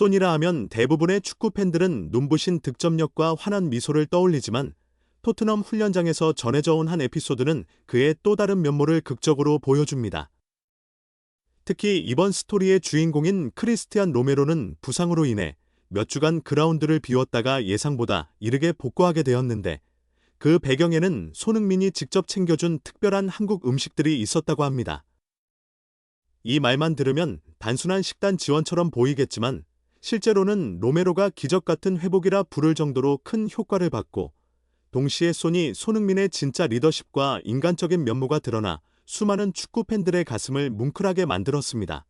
소니라 하면 대부분의 축구 팬들은 눈부신 득점력과 환한 미소를 떠올리지만 토트넘 훈련장에서 전해져 온 한 에피소드는 그의 또 다른 면모를 극적으로 보여줍니다. 특히 이번 스토리의 주인공인 크리스티안 로메로는 부상으로 인해 몇 주간 그라운드를 비웠다가 예상보다 이르게 복구하게 되었는데 그 배경에는 손흥민이 직접 챙겨준 특별한 한국 음식들이 있었다고 합니다. 이 말만 들으면 단순한 식단 지원처럼 보이겠지만 실제로는 로메로가 기적 같은 회복이라 부를 정도로 큰 효과를 받고 동시에 손이 손흥민의 진짜 리더십과 인간적인 면모가 드러나 수많은 축구 팬들의 가슴을 뭉클하게 만들었습니다.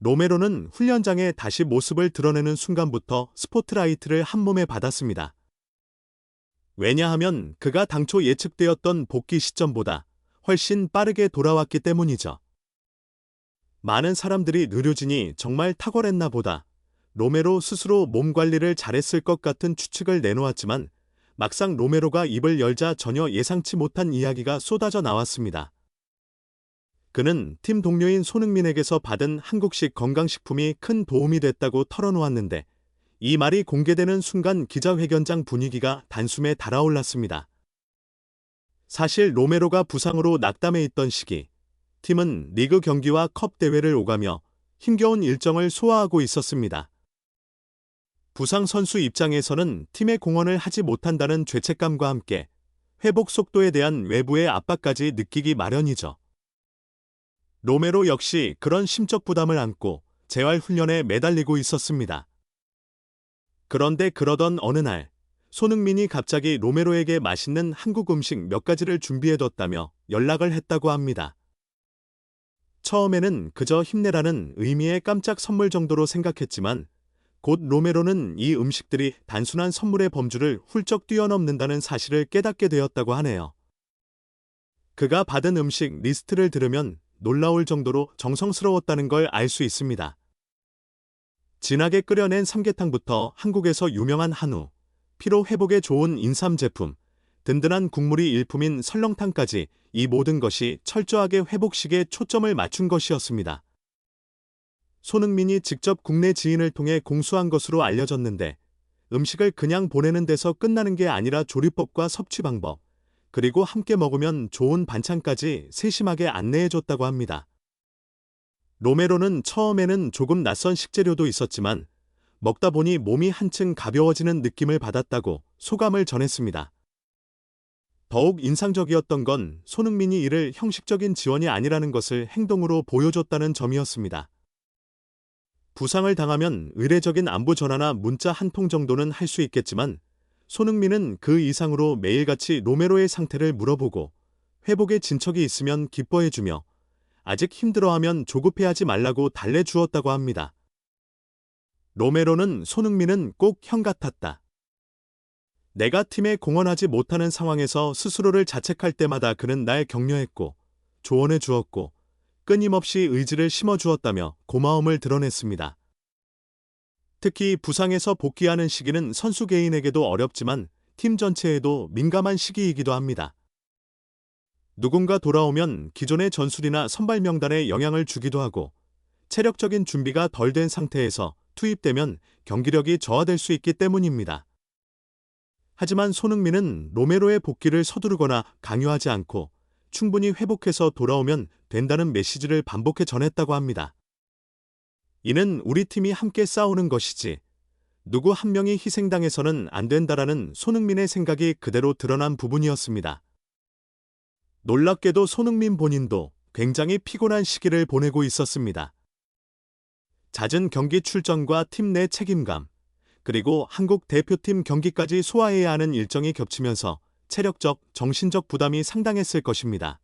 로메로는 훈련장에 다시 모습을 드러내는 순간부터 스포트라이트를 한 몸에 받았습니다. 왜냐하면 그가 당초 예측되었던 복귀 시점보다 훨씬 빠르게 돌아왔기 때문이죠. 많은 사람들이 느려지니 정말 탁월했나 보다. 로메로 스스로 몸 관리를 잘했을 것 같은 추측을 내놓았지만 막상 로메로가 입을 열자 전혀 예상치 못한 이야기가 쏟아져 나왔습니다. 그는 팀 동료인 손흥민에게서 받은 한국식 건강식품이 큰 도움이 됐다고 털어놓았는데 이 말이 공개되는 순간 기자회견장 분위기가 단숨에 달아올랐습니다. 사실 로메로가 부상으로 낙담해 있던 시기 팀은 리그 경기와 컵 대회를 오가며 힘겨운 일정을 소화하고 있었습니다. 부상 선수 입장에서는 팀의 공헌을 하지 못한다는 죄책감과 함께 회복 속도에 대한 외부의 압박까지 느끼기 마련이죠. 로메로 역시 그런 심적 부담을 안고 재활 훈련에 매달리고 있었습니다. 그런데 그러던 어느 날 손흥민이 갑자기 로메로에게 맛있는 한국 음식 몇 가지를 준비해뒀다며 연락을 했다고 합니다. 처음에는 그저 힘내라는 의미의 깜짝 선물 정도로 생각했지만 곧 로메로는 이 음식들이 단순한 선물의 범주를 훌쩍 뛰어넘는다는 사실을 깨닫게 되었다고 하네요. 그가 받은 음식 리스트를 들으면 놀라울 정도로 정성스러웠다는 걸 알 수 있습니다. 진하게 끓여낸 삼계탕부터 한국에서 유명한 한우, 피로 회복에 좋은 인삼 제품, 든든한 국물이 일품인 설렁탕까지 이 모든 것이 철저하게 회복식에 초점을 맞춘 것이었습니다. 손흥민이 직접 국내 지인을 통해 공수한 것으로 알려졌는데 음식을 그냥 보내는 데서 끝나는 게 아니라 조리법과 섭취 방법, 그리고 함께 먹으면 좋은 반찬까지 세심하게 안내해줬다고 합니다. 로메로는 처음에는 조금 낯선 식재료도 있었지만 먹다 보니 몸이 한층 가벼워지는 느낌을 받았다고 소감을 전했습니다. 더욱 인상적이었던 건 손흥민이 이를 형식적인 지원이 아니라는 것을 행동으로 보여줬다는 점이었습니다. 부상을 당하면 의례적인 안부 전화나 문자 한 통 정도는 할 수 있겠지만 손흥민은 그 이상으로 매일같이 로메로의 상태를 물어보고 회복에 진척이 있으면 기뻐해주며 아직 힘들어하면 조급해하지 말라고 달래주었다고 합니다. 로메로는 손흥민은 꼭 형 같았다. 내가 팀에 공헌하지 못하는 상황에서 스스로를 자책할 때마다 그는 날 격려했고 조언해 주었고 끊임없이 의지를 심어 주었다며 고마움을 드러냈습니다. 특히 부상에서 복귀하는 시기는 선수 개인에게도 어렵지만 팀 전체에도 민감한 시기이기도 합니다. 누군가 돌아오면 기존의 전술이나 선발 명단에 영향을 주기도 하고 체력적인 준비가 덜 된 상태에서 투입되면 경기력이 저하될 수 있기 때문입니다. 하지만 손흥민은 로메로의 복귀를 서두르거나 강요하지 않고 충분히 회복해서 돌아오면 된다는 메시지를 반복해 전했다고 합니다. 이는 우리 팀이 함께 싸우는 것이지 누구 한 명이 희생당해서는 안 된다라는 손흥민의 생각이 그대로 드러난 부분이었습니다. 놀랍게도 손흥민 본인도 굉장히 피곤한 시기를 보내고 있었습니다. 잦은 경기 출전과 팀 내 책임감, 그리고 한국 대표팀 경기까지 소화해야 하는 일정이 겹치면서 체력적, 정신적 부담이 상당했을 것입니다.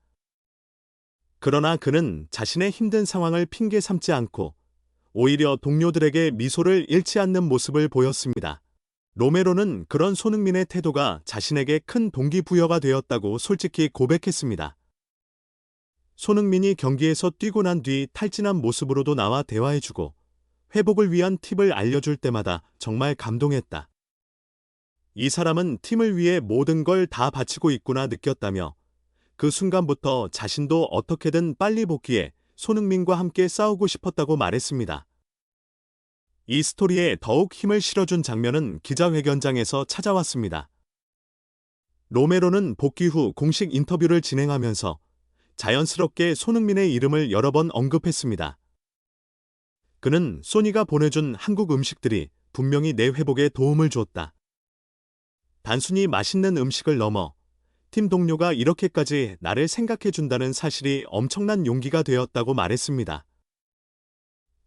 그러나 그는 자신의 힘든 상황을 핑계 삼지 않고 오히려 동료들에게 미소를 잃지 않는 모습을 보였습니다. 로메로는 그런 손흥민의 태도가 자신에게 큰 동기부여가 되었다고 솔직히 고백했습니다. 손흥민이 경기에서 뛰고 난 뒤 탈진한 모습으로도 나와 대화해주고 회복을 위한 팁을 알려줄 때마다 정말 감동했다. 이 사람은 팀을 위해 모든 걸 다 바치고 있구나 느꼈다며 그 순간부터 자신도 어떻게든 빨리 복귀해 손흥민과 함께 싸우고 싶었다고 말했습니다. 이 스토리에 더욱 힘을 실어준 장면은 기자회견장에서 찾아왔습니다. 로메로는 복귀 후 공식 인터뷰를 진행하면서 자연스럽게 손흥민의 이름을 여러 번 언급했습니다. 그는 소니가 보내준 한국 음식들이 분명히 내 회복에 도움을 줬다. 단순히 맛있는 음식을 넘어 팀 동료가 이렇게까지 나를 생각해 준다는 사실이 엄청난 용기가 되었다고 말했습니다.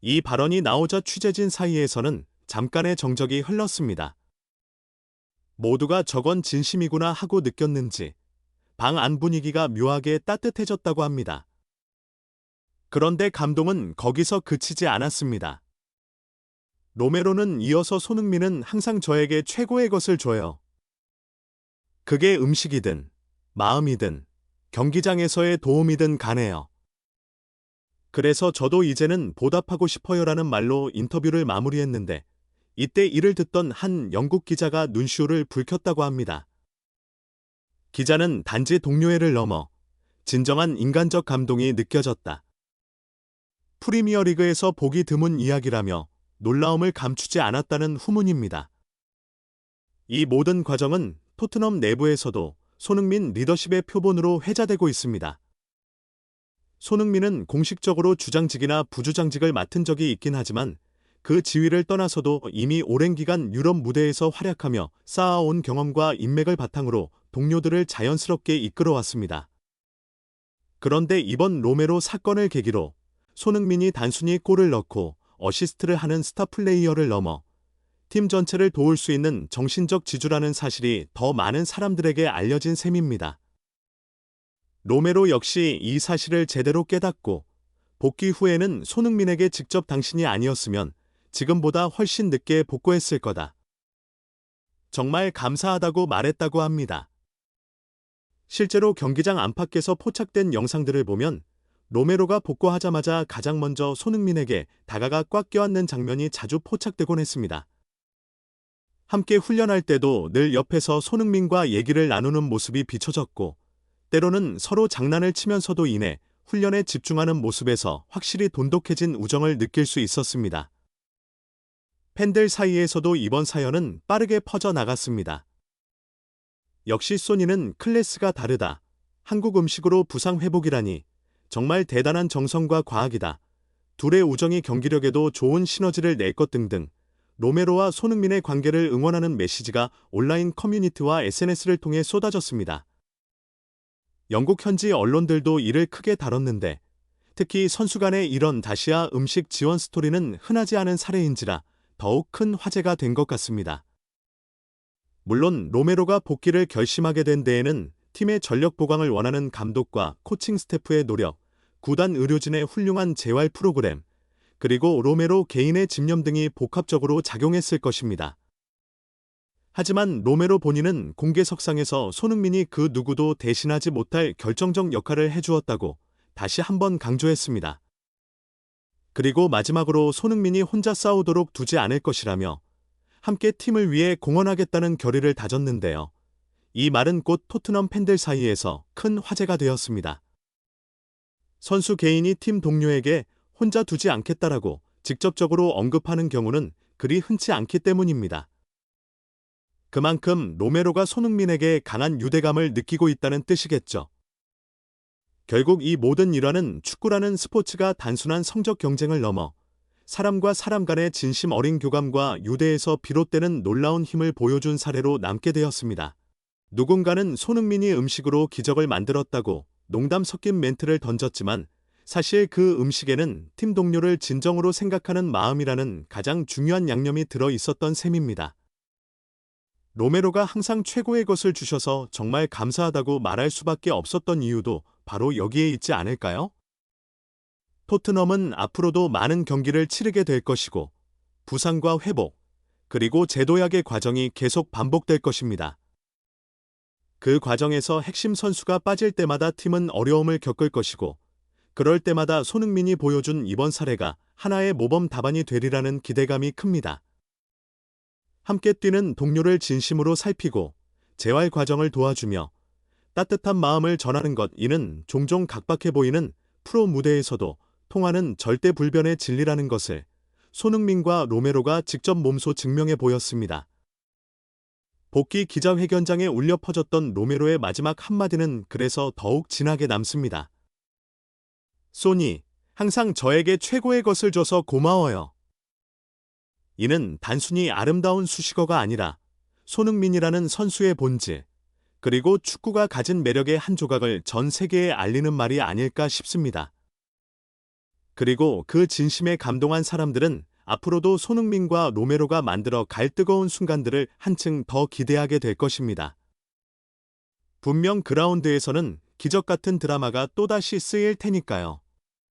이 발언이 나오자 취재진 사이에서는 잠깐의 정적이 흘렀습니다. 모두가 저건 진심이구나 하고 느꼈는지 방 안 분위기가 묘하게 따뜻해졌다고 합니다. 그런데 감동은 거기서 그치지 않았습니다. 로메로는 이어서 손흥민은 항상 저에게 최고의 것을 줘요. 그게 음식이든 마음이든 경기장에서의 도움이든 간에요. 그래서 저도 이제는 보답하고 싶어요라는 말로 인터뷰를 마무리했는데 이때 이를 듣던 한 영국 기자가 눈시울을 붉혔다고 합니다. 기자는 단지 동료애를 넘어 진정한 인간적 감동이 느껴졌다. 프리미어리그에서 보기 드문 이야기라며 놀라움을 감추지 않았다는 후문입니다. 이 모든 과정은 토트넘 내부에서도 손흥민 리더십의 표본으로 회자되고 있습니다. 손흥민은 공식적으로 주장직이나 부주장직을 맡은 적이 있긴 하지만 그 지위를 떠나서도 이미 오랜 기간 유럽 무대에서 활약하며 쌓아온 경험과 인맥을 바탕으로 동료들을 자연스럽게 이끌어왔습니다. 그런데 이번 로메로 사건을 계기로 손흥민이 단순히 골을 넣고 어시스트를 하는 스타 플레이어를 넘어 팀 전체를 도울 수 있는 정신적 지주라는 사실이 더 많은 사람들에게 알려진 셈입니다. 로메로 역시 이 사실을 제대로 깨닫고 복귀 후에는 손흥민에게 직접 당신이 아니었으면 지금보다 훨씬 늦게 복구했을 거다. 정말 감사하다고 말했다고 합니다. 실제로 경기장 안팎에서 포착된 영상들을 보면 로메로가 복구하자마자 가장 먼저 손흥민에게 다가가 꽉 껴안는 장면이 자주 포착되곤 했습니다. 함께 훈련할 때도 늘 옆에서 손흥민과 얘기를 나누는 모습이 비춰졌고 때로는 서로 장난을 치면서도 인해 훈련에 집중하는 모습에서 확실히 돈독해진 우정을 느낄 수 있었습니다. 팬들 사이에서도 이번 사연은 빠르게 퍼져나갔습니다. 역시 소니는 클래스가 다르다. 한국 음식으로 부상 회복이라니 정말 대단한 정성과 과학이다. 둘의 우정이 경기력에도 좋은 시너지를 낼 것 등등 로메로와 손흥민의 관계를 응원하는 메시지가 온라인 커뮤니티와 SNS를 통해 쏟아졌습니다. 영국 현지 언론들도 이를 크게 다뤘는데 특히 선수 간의 이런 다시아 음식 지원 스토리는 흔하지 않은 사례인지라 더욱 큰 화제가 된 것 같습니다. 물론 로메로가 복귀를 결심하게 된 데에는 팀의 전력 보강을 원하는 감독과 코칭 스태프의 노력, 구단 의료진의 훌륭한 재활 프로그램, 그리고 로메로 개인의 집념 등이 복합적으로 작용했을 것입니다. 하지만 로메로 본인은 공개석상에서 손흥민이 그 누구도 대신하지 못할 결정적 역할을 해주었다고 다시 한번 강조했습니다. 그리고 마지막으로 손흥민이 혼자 싸우도록 두지 않을 것이라며 함께 팀을 위해 공헌하겠다는 결의를 다졌는데요. 이 말은 곧 토트넘 팬들 사이에서 큰 화제가 되었습니다. 선수 개인이 팀 동료에게 혼자 두지 않겠다라고 직접적으로 언급하는 경우는 그리 흔치 않기 때문입니다. 그만큼 로메로가 손흥민에게 강한 유대감을 느끼고 있다는 뜻이겠죠. 결국 이 모든 일화는 축구라는 스포츠가 단순한 성적 경쟁을 넘어 사람과 사람 간의 진심 어린 교감과 유대에서 비롯되는 놀라운 힘을 보여준 사례로 남게 되었습니다. 누군가는 손흥민이 음식으로 기적을 만들었다고 농담 섞인 멘트를 던졌지만 사실 그 음식에는 팀 동료를 진정으로 생각하는 마음이라는 가장 중요한 양념이 들어 있었던 셈입니다. 로메로가 항상 최고의 것을 주셔서 정말 감사하다고 말할 수밖에 없었던 이유도 바로 여기에 있지 않을까요? 토트넘은 앞으로도 많은 경기를 치르게 될 것이고 부상과 회복, 그리고 제도약의 과정이 계속 반복될 것입니다. 그 과정에서 핵심 선수가 빠질 때마다 팀은 어려움을 겪을 것이고 그럴 때마다 손흥민이 보여준 이번 사례가 하나의 모범 답안이 되리라는 기대감이 큽니다. 함께 뛰는 동료를 진심으로 살피고 재활 과정을 도와주며 따뜻한 마음을 전하는 것 이는 종종 각박해 보이는 프로 무대에서도 통하는 절대 불변의 진리라는 것을 손흥민과 로메로가 직접 몸소 증명해 보였습니다. 복귀 기자회견장에 울려 퍼졌던 로메로의 마지막 한마디는 그래서 더욱 진하게 남습니다. 소니, 항상 저에게 최고의 것을 줘서 고마워요. 이는 단순히 아름다운 수식어가 아니라 손흥민이라는 선수의 본질, 그리고 축구가 가진 매력의 한 조각을 전 세계에 알리는 말이 아닐까 싶습니다. 그리고 그 진심에 감동한 사람들은 앞으로도 손흥민과 로메로가 만들어 갈 뜨거운 순간들을 한층 더 기대하게 될 것입니다. 분명 그라운드에서는 기적 같은 드라마가 또다시 쓰일 테니까요.